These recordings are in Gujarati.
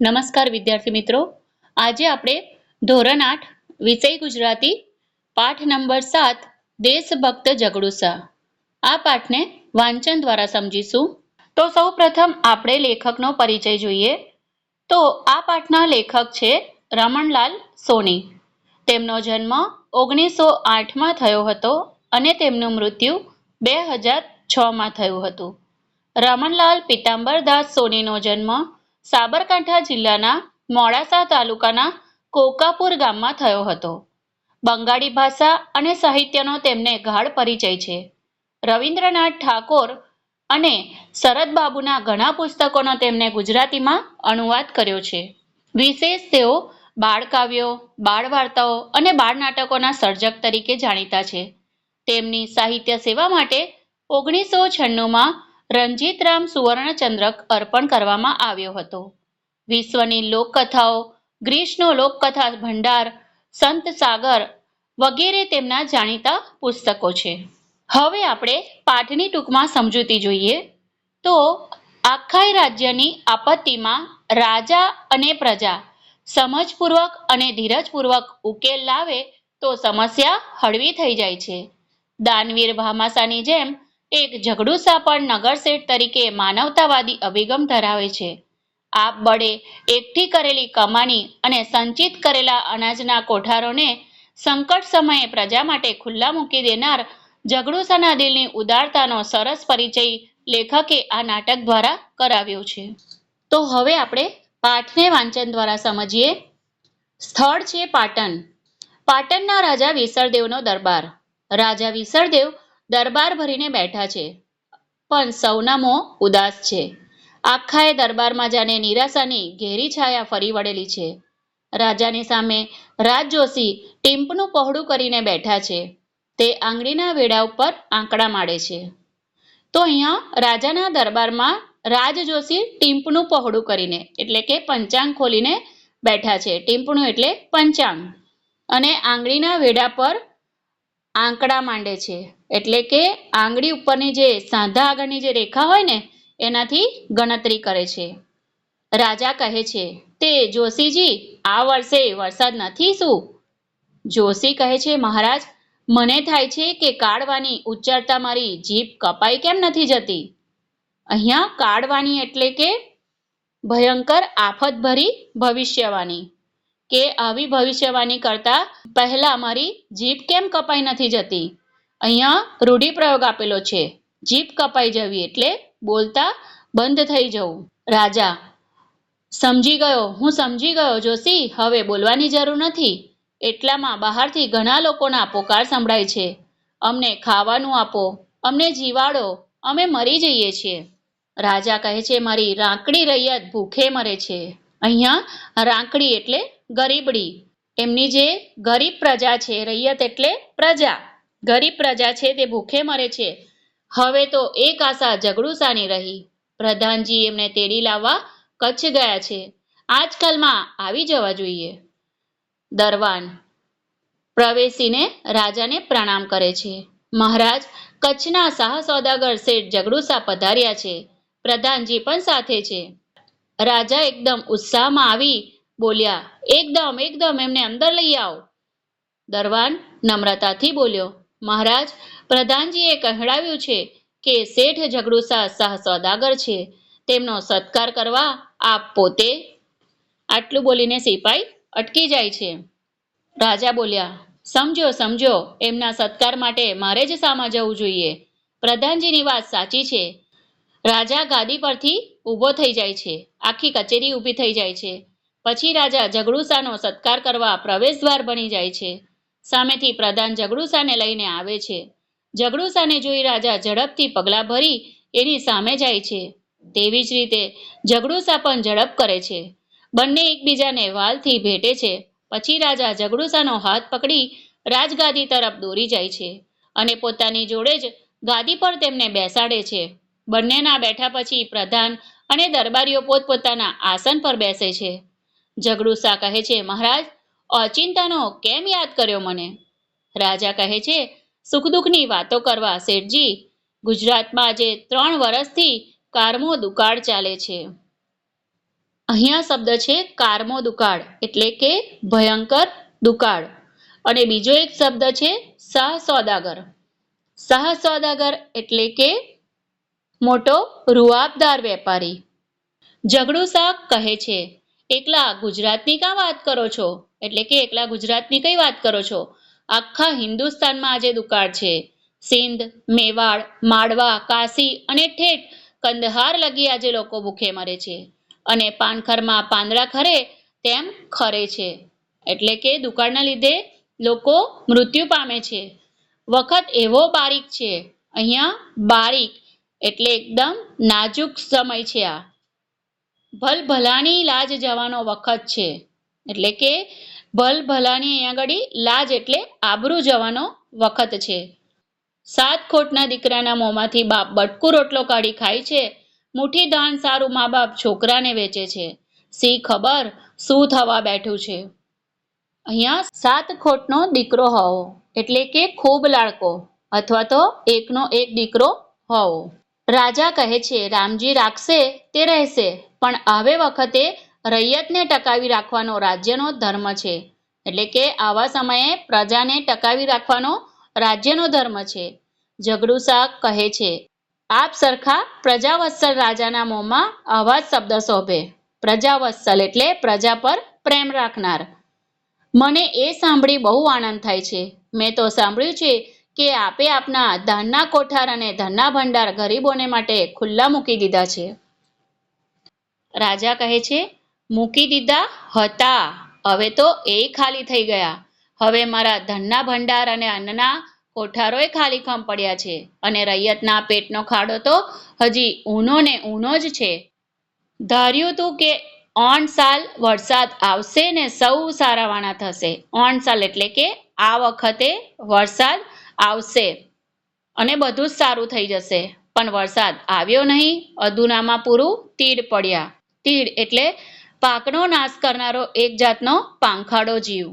નમસ્કાર વિદ્યાર્થી મિત્રો. આજે આપણે ધોરણ આઠ, વિષય ગુજરાતી, પાઠ નંબર સાત, દેશભક્ત જગડુસા આ પાઠને વાંચન દ્વારા સમજીશું. તો સૌ પ્રથમ આપણે લેખકનો પરિચય જોઈએ. તો આ પાઠના લેખક છે રમણલાલ સોની. તેમનો જન્મ ઓગણીસો આઠમાં થયો હતો અને તેમનું મૃત્યુ બે હજાર છમાં થયું હતું. રમણલાલ પિતાંબરદાસ સોનીનો જન્મ સાબરકાંઠા જિલ્લાના મોડાસા તાલુકાના કોકાપુર ગામમાં થયો હતો. બંગાળી ભાષા અને સાહિત્યનો તેમને ગાઢ પરિચય છે. રવિન્દ્રનાથ ઠાકોર અને શરદબાબુના ઘણા પુસ્તકોનો તેમને ગુજરાતીમાં અનુવાદ કર્યો છે. વિશેષ તેઓ બાળકાવ્યો બાળ વાર્તાઓ અને બાળ નાટકોના સર્જક તરીકે જાણીતા છે. તેમની સાહિત્ય સેવા માટે ઓગણીસો છન્નુંમાં રણજીતરામ સુવર્ણચંદ્રક અર્પણ કરવામાં આવ્યો હતો. વિશ્વની લોકકથાઓ, ગ્રીસનો લોકકથા ભંડાર, સંત સાગર વગેરે તેમના જાણીતા પુસ્તકો છે. હવે આપણે પાઠની ટૂંકમાં સમજૂતી જોઈએ તો આખાય રાજ્યની આપત્તિમાં રાજા અને પ્રજા સમજપૂર્વક અને ધીરજપૂર્વક ઉકેલ લાવે તો સમસ્યા હળવી થઈ જાય છે. દાનવીર ભામાસાની જેમ એક ઝઘડુસા પણ નગરસેઠ તરીકે માનવતાવાદી અભિગમ ધરાવે છે. આપ બળે એકઠી કરેલી કમાણી અને સંચિત કરેલા અનાજના કોઠારોને સંકટ સમયે પ્રજા માટે ખુલ્લા મૂકી દેનાર ઝઘડુસાના દિલની ઉદારતાનો સરસ પરિચય લેખકે આ નાટક દ્વારા કરાવ્યો છે. તો હવે આપણે પાઠને વાંચન દ્વારા સમજીએ. સ્થળ છે પાટણ. પાટણના રાજા વિસરદેવનો દરબાર. રાજા વિસળદેવ દરબાર ભરીને બેઠા છે. પણ સૌના મોં ઉદાસ છે. આખાએ દરબારમાં જાણે નિરાશાની ઘેરી છાયા ફરી વળેલી છે. રાજાની સામે રાજ જોશી ટીમ્પનું પહોળું કરીને બેઠા છે. તે આંગળીના વેડા ઉપર આંકડા માડે છે. તો અહીંયા રાજાના દરબારમાં રાજ જોશી ટીમ્પનું પહોળું કરીને, એટલે કે પંચાંગ ખોલીને બેઠા છે. ટીમ્પણું એટલે પંચાંગ. અને આંગળીના વેડા પર આંકડા માંડે છે. એટલે કે આંગળી ઉપરની જે સાંધા આગળની જે રેખા હોય ને, એનાથી ગણતરી કરે છે. રાજા કહે છે, તે જોશીજી, આ વર્ષે વરસાદ નથી શું? જોશી કહે છે, મહારાજ, મને થાય છે કે કાળવાની ઉચ્ચારતા મારી જીભ કપાઈ કેમ નથી જતી? અહીંયા કાળવાની એટલે કે ભયંકર આફતભરી ભવિષ્યવાણી. કે આવી ભવિષ્યવાણી કરતા પહેલા મારી જીભ કેમ કપાઈ નથી જતી? અહીંયા રૂઢિપ્રયોગ આપેલો છે. જીભ કપાઈ જવી એટલે બોલતા બંધ થઈ જવું. રાજા, સમજી ગયો, હું સમજી ગયો, જોશી, હવે બોલવાની જરૂર નથી. એટલામાં બહારથી ઘણા લોકોના પોકાર સંભળાય છે. અમને ખાવાનું આપો, અમને જીવાડો, અમે મરી જઈએ છીએ. રાજા કહે છે, મારી રાંકડી રૈયત ભૂખે મરે છે. અહીંયા રાંકડી એટલે ગરીબડી. એમની જે ગરીબ પ્રજા છે, રૈયત એટલે પ્રજા. ગરીબ પ્રજા છે તે ભૂખે મરે છે. હવે તો એક આશા ઝઘડુસાની રહી. પ્રધાનજી એમને તેડી લાવવા કચ્છ ગયા છે. આજકાલમાં આવી જવા જોઈએ. દરવાન. પ્રવેશીને રાજાને પ્રણામ કરે છે. મહારાજ કચ્છના શાહ સોદાગર શેઠ જગડુસા પધાર્યા છે. પ્રધાનજી પણ સાથે છે. રાજા એકદમ ઉત્સાહમાં આવી બોલ્યા, એકદમ એકદમ, એમને અંદર લઈ આવો. દરવાન નમ્રતાથી બોલ્યો, મહારાજ, પ્રધાનજીએ કહેડાવ્યું છે કે શેઠ ઝઘડુસા શાહ સોદાગર છે, તેમનો સત્કાર કરવા આપ પોતે આટલું બોલીને સિપાઈ અટકી જાય છે. રાજા બોલ્યા, સમજો સમજો, એમના સત્કાર માટે મારે જ સામા જવું જોઈએ. પ્રધાનજીની વાત સાચી છે. રાજા ગાદી પરથી ઊભો થઈ જાય છે. આખી કચેરી ઊભી થઈ જાય છે. પછી રાજા જગડુસાનો સત્કાર કરવા પ્રવેશદ્વાર બની જાય છે. સામેથી પ્રધાન જગડુસાને લઈને આવે છે. જગડુસાને જોઈ રાજા ઝડપથી પગલાં ભરી એની સામે જાય છે. તેવી જ રીતે જગડુસા પણ ઝડપ કરે છે. બંને એકબીજાને વાલથી ભેટે છે. પછી રાજા જગડુસાનો હાથ પકડી રાજગાદી તરફ દોરી જાય છે અને પોતાની જોડે જ ગાદી પર તેમને બેસાડે છે. બંનેના બેઠા પછી પ્રધાન અને દરબારીઓ પોતપોતાના આસન પર બેસે છે. ઝઘડુસા કહે છે, મહારાજ અચિંતાનો કેમ યાદ કર્યો મને? રાજા કહે છે સુખ દુઃખની વાતો કરવા, શેઠજી. ગુજરાતમાં આજે ત્રણ વર્ષથી કારમો દુકાળ ચાલે છે. અહીંયા શબ્દ છે કારમો દુકાળ, એટલે કે ભયંકર દુકાળ. અને બીજો એક શબ્દ છે સહ સોદાગર સહ સોદાગર એટલે કે મોટો રૂઆબદાર વેપારી. જગડુસા કહે છે એકલા ગુજરાતની કાં વાત કરો છો? એટલે કે એકલા ગુજરાતની કઈ વાત કરો છો? આખા હિન્દુસ્તાનમાં આજે દુકાળ છે. સિંધ, મેવાડ માળવા કાશી અને ઠેઠ કંદહાર લગી આજે લોકો ભૂખે મરે છે. અને પાનખરમાં પાંદડા ખરે તેમ ખરે છે. એટલે કે દુકાળના લીધે લોકો મૃત્યુ પામે છે. વખત એવો બારીક છે. અહીંયા બારીક એટલે એકદમ નાજુક સમય છે આ. ભલભલાની લાજ જવાનો વખત છે. એટલે કે ભલભલાની અહીંયા આગળ લાજ એટલે આબરૂ જવાનો વખત છે. સાત ખોટના દીકરાના મોંમાંથી બાપ બટકું રોટલો કાઢી ખાય છે. મુઠ્ઠી ધાન સારું મા બાપ છોકરાને વેચે છે. સી ખબર શું થવા બેઠું છે? અહીંયા સાત ખોટનો દીકરો હોવો એટલે કે ખૂબ લાડકો અથવા તો એકનો એક દીકરો હોવો. રાજા કહે છે, રામજી રાખશે તે રહેશે. પણ આવે વખતે રૈયતને ટકાવી રાખવાનો રાજ્યનો ધર્મ છે. એટલે કે આવા સમયે પ્રજાને ટકાવી રાખવાનો રાજ્યનો ધર્મ છે. ઝઘડુ શાક કહે છે. આપ સરખા પ્રજાવત્સલ રાજાના મોંમાં આવા શબ્દ શોભે. પ્રજાવત્સલ એટલે પ્રજા પર પ્રેમ રાખનાર. મને એ સાંભળી બહુ આનંદ થાય છે. મેં તો સાંભળ્યું છે કે આપે આપના ધાનના કોઠાર અને ધનના ભંડાર ગરીબોને માટે ખુલ્લા મૂકી દીધા છે. રાજા કહે છે, મૂકી દીધા હતા. હવે તો એ ખાલી થઈ ગયા. હવે મારા ધનના ભંડાર અને અન્નના કોઠારોએ ખાલી ખમ પડ્યા છે અને રૈયતના પેટનો ખાડો તો હજી ઊનો ને ઊનો જ છે. ધાર્યું તું કે ઓણ સાલ વરસાદ આવશે ને સૌ સારાવાણા થશે. ઓણ સાલ એટલે કે આ વખતે વરસાદ આવશે અને બધું જ સારું થઈ જશે. પણ વરસાદ આવ્યો નહીં, અધૂનામાં પૂરું તીડ પડ્યા. તીડ એટલે પાકનો નાશ કરનારો એક જાતનો પાંખાડો જીવ.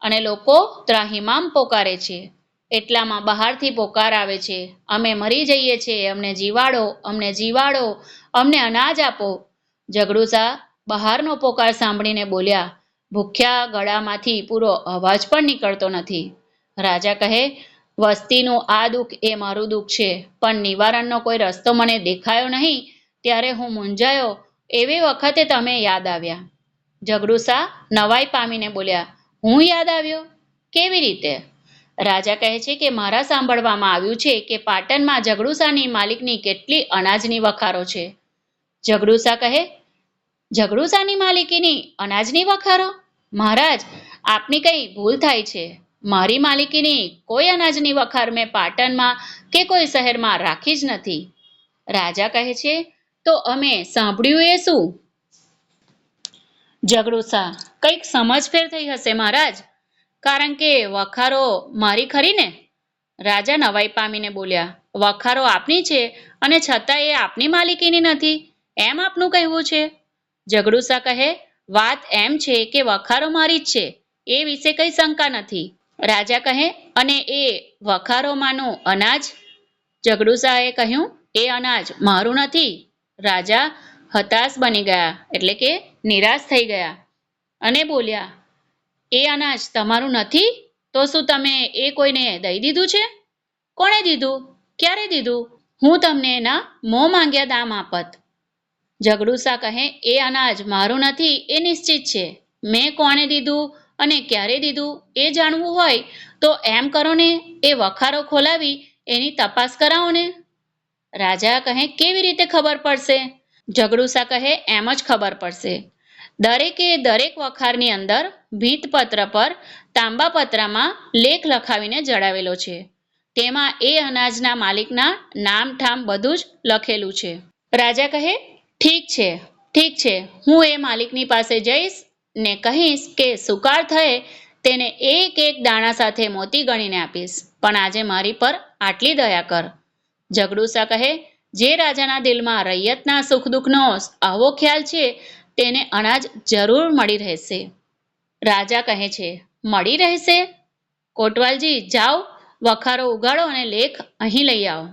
અને લોકો ત્રાહિમામ પોકારે છે. એટલામાં બહારથી પોકાર આવે છે. અમે મરી જઈએ છીએ અમને જીવાડો અમને જીવાડો, અમને અનાજ આપો. ઝઘડુસા બહારનો પોકાર સાંભળીને બોલ્યા, ભૂખ્યા ગળામાંથી પૂરો અવાજ પણ નીકળતો નથી. રાજા કહે, વસ્તીનું આ દુઃખ એ મારું દુઃખ છે. પણ નિવારણનો કોઈ રસ્તો મને દેખાયો નહીં. ત્યારે હું મૂંઝાયો એવી વખતે તમે યાદ આવ્યા? જગડુસા નવાઈ પામીને બોલ્યા, હું યાદ આવ્યો? કેવી રીતે? રાજા કહે છે કે મારા સાંભળવામાં આવ્યું છે કે પાટણમાં જગડુસાની માલિકની કેટલી અનાજની વખારો છે. જગડુસા કહે જગડુસાની માલિકીની અનાજની વખારો? મહારાજ, આપની કંઈ ભૂલ થાય છે? મારી માલિકીની કોઈ અનાજની વખાર મેં પાટણમાં કે કોઈ શહેરમાં રાખી જ નથી. રાજા કહે છે તો અમે સાંભળ્યું એ શું? ઝઘડુસા કંઈક સમજફેર થઈ હશે મહારાજ. કારણ કે વખારો મારી ખરી ને? રાજા નવાઈ પામીને બોલ્યા, વખારો આપની છે અને છતાં એ આપની માલિકીની નથી. એમ આપનું કહેવું છે? ઝઘડુસા કહે, વાત એમ છે કે વખારો મારી જ છે. એ વિશે કઈ શંકા નથી. રાજા કહે, અને એ વખારોમાંનું અનાજ? ઝઘડુસાએ કહ્યું, એ અનાજ મારું નથી. રાજા હતાશ બની ગયા, એટલે કે નિરાશ થઈ ગયા અને બોલ્યા, એ અનાજ તમારું નથી? તો શું તમે એ કોઈને દઈ દીધું છે? કોણે દીધું? ક્યારે દીધું? હું તમને એના મોં માંગ્યા દામ આપત. ઝઘડુસા કહે, એ અનાજ મારું નથી, એ નિશ્ચિત છે. મેં કોણે દીધું અને ક્યારે દીધું એ જાણવું હોય, તો એમ કરો ને. એ વખારો ખોલાવી એની તપાસ કરાવો ને. રાજા કહે, કેવી રીતે ખબર પડશે? ઝઘડુસા કહે, એમ જ ખબર પડશે. દરેકે દરેક વખારની અંદર ભીંતપત્ર પર તાંબાપત્રમાં લેખ લખાવીને જડાવેલો છે. તેમાં એ અનાજના માલિકના નામ ઠામ બધું જ લખેલું છે. રાજા કહે, ઠીક છે ઠીક છે, હું એ માલિકની પાસે જઈશ ને કહીશ કે સુકાળ થયે તેને એક એક દાણા સાથે મોતી ગણીને આપીશ. પણ આજે મારી પર આટલી દયા કર. ઝઘડુસા કહે? જે રાજાના દિલમાં રૈયતના સુખ દુઃખનો આવો ખ્યાલ છે, તેને અનાજ જરૂર મળી રહેશે. રાજા કહે છે, મળી રહેશે? કોટવાલજી, જાઓ, વખારો ઉગાડો અને લેખ અહીં લઈ આવો.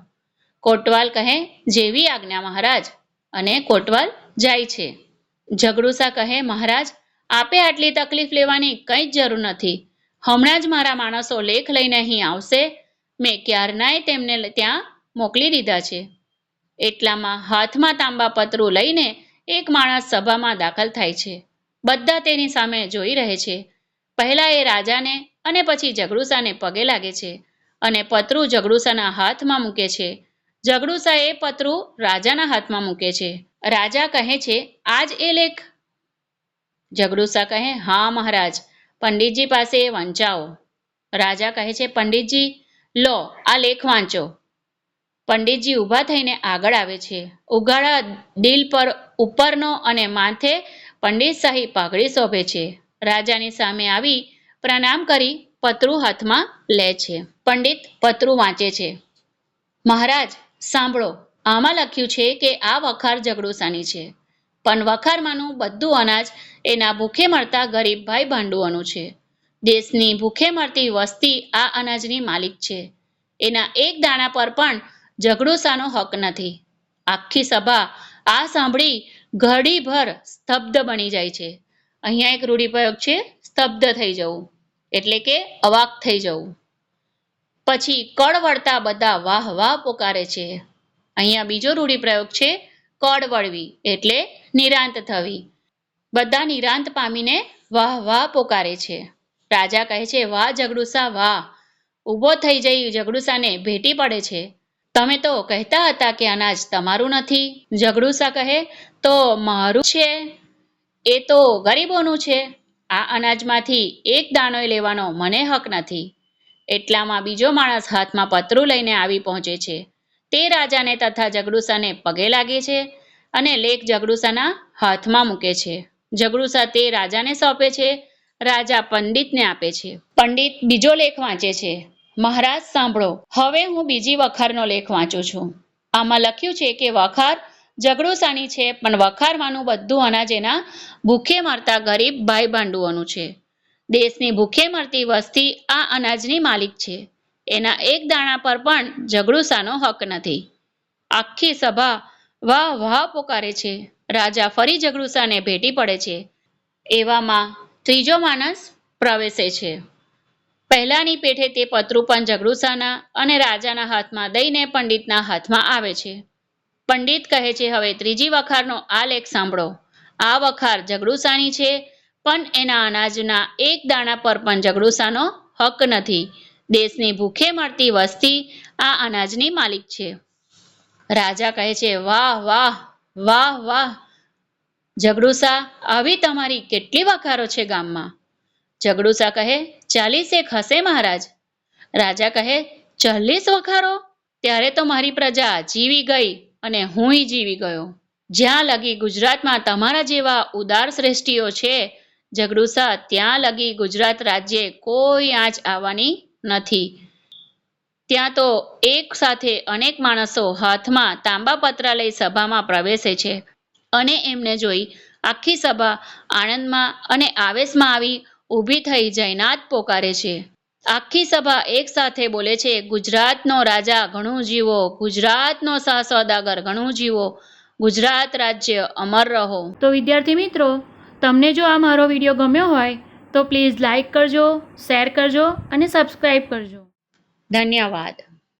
કોટવાલ કહે, જેવી આજ્ઞા મહારાજ. અને કોટવાલ જાય છે. ઝઘડુસા કહે, મહારાજ, આપે આટલી તકલીફ લેવાની કંઈ જ જરૂર નથી. હમણાં જ મારા માણસો લેખ લઈને અહીં આવશે. મેં ક્યારનાય તેમને ત્યાં મોકલી દીધા છે. એટલામાં હાથમાં તાંબા પતરું લઈને એક માણસ સભામાં દાખલ થાય છે. બધા તેની સામે જોઈ રહે છે. પહેલા એ રાજાને અને પછી ઝઘડુસાને પગે લાગે છે અને પતરું ઝઘડુસાના હાથમાં મૂકે છે. ઝઘડુસા એ પતરું રાજાના હાથમાં મૂકે છે. રાજા કહે છે, આજ એ લેખ. ઝઘડુસા કહે, હા, મહારાજ, પંડિતજી પાસે એ વંચાવો રાજા કહે છે, પંડિતજી, લો, આ લેખ વાંચો. પંડિતજી ઊભા થઈને આગળ આવે છે. ઉઘાડા દિલ પર ઉપરનો અને માથે પંડિત શાહી પાઘડી શોભે છે. રાજાની સામે આવી પ્રણામ કરી, પતરું હાથમાં લે છે. પંડિત પતરું વાંચે છે. મહારાજ, સાંભળો, આમાં લખ્યું છે કે આ વખાર ઝઘડુસાની છે. પણ વખારમાંનું બધું અનાજ એના ભૂખે મળતા ગરીબ ભાઈ ભાંડુઓનું છે. દેશની ભૂખે મળતી વસ્તી આ અનાજની માલિક છે. એના એક દાણા પર પણ ઝઘડુસાનો હક નથી. આખી સભા આ સાંભળી ઘડીભર સ્તબ્ધ બની જાય છે. અહીંયા એક રૂઢિપ્રયોગ છે, સ્તબ્ધ થઈ જવું. એટલે કે અવાક થઈ જવું. પછી કળ વળતા બધા વાહ વાહ પોકારે છે. અહીંયા બીજો રૂઢિપ્રયોગ છે કળ વળવી એટલે નિરાંત થવી. બધા નિરાંત પામીને વાહ વાહ પોકારે છે. રાજા કહે છે, વાહ જગડુસા, વાહ. ઊભો થઈ જઈ જગડુસાને ભેટી પડે છે. તમે તો કહેતા હતા કે અનાજ તમારું નથી. ઝઘડુસા કહે, તો મારું છે. એ તો ગરીબોનું છે. આ અનાજમાંથી એક દાણો લેવાનો મને હક નથી. એટલામાં બીજો માણસ હાથમાં પતરું લઈને આવી પહોંચે છે. તે રાજાને તથા ઝઘડુસાને પગે લાગે છે અને લેખ ઝઘડુસાના હાથમાં મૂકે છે. ઝઘડુસા તે રાજાને સોંપે છે. રાજા પંડિતને આપે છે. પંડિત બીજો લેખ વાંચે છે. મહારાજ સાંભળો. હવે હું બીજી વખારનો લેખ વાંચું છું. આમાં લખ્યું છે કે વખાર ઝઘડુસાની છે, પણ વખારવાનું બધું અનાજ એના ભૂખે મરતા ગરીબ ભાઈ ભાંડુઓનું છે. દેશની ભૂખે મરતી વસ્તી આ અનાજની માલિક છે. એના એક દાણા પર પણ ઝઘડુસાનો હક નથી. આખી સભા વાહ વાહ પોકારે છે. રાજા ફરી ઝઘડુસાને ભેટી પડે છે. એવામાં ત્રીજો માણસ પ્રવેશે છે. પહેલાની પેઠે તે પતરું પણ જગડુસાના અને રાજાના હાથમાં દઈને પંડિતના હાથમાં આવે છે. પંડિત કહે છે, હવે ત્રીજી વખારનો આ લેખ સાંભળો. આ વખાર ઝઘડુસાની છે, પણ એના અનાજના એક દાણા પર પણ ઝઘડુસાનો હક નથી. દેશની ભૂખે મળતી વસ્તી આ અનાજની માલિક છે. રાજા કહે છે, વાહ વાહ વાહ વાહ! ઝઘડુસા, આવી તમારી કેટલી વખારો છે ગામમાં? જગડુસા કહે ચાલીસ હશે મહારાજ. રાજા કહે, ચાલીસ વખારો? ત્યારે તો મારી પ્રજા જીવી ગઈ અને હુંય જીવી ગયો. જ્યાં લગી ગુજરાતમાં તમારા જેવા ઉદાર શ્રેષ્ઠીઓ છે જગડુસા ત્યાં લગી ગુજરાત રાજ્યે કોઈ આંચ આવવાની નથી. ત્યાં તો એક સાથે અનેક માણસો હાથમાં તાંબા પતરા લઈ સભામાં પ્રવેશે છે. અને એમને જોઈ આખી સભા આનંદમાં અને આવેશમાં આવી ઊભી થઈ જયનાથ પોકારે છે. આખી સભા એક સાથે બોલે છે ગુજરાતનો રાજા ઘણું જીવો ગુજરાતનો સાહ સોદાગર ઘણું જીવો ગુજરાત રાજ્ય અમર રહો. તો વિદ્યાર્થી મિત્રો તમને જો આ મારો વીડિયો ગમ્યો હોય તો પ્લીઝ લાઈક કરજો શેર કરજો અને સબસ્ક્રાઈબ કરજો. ધન્યવાદ.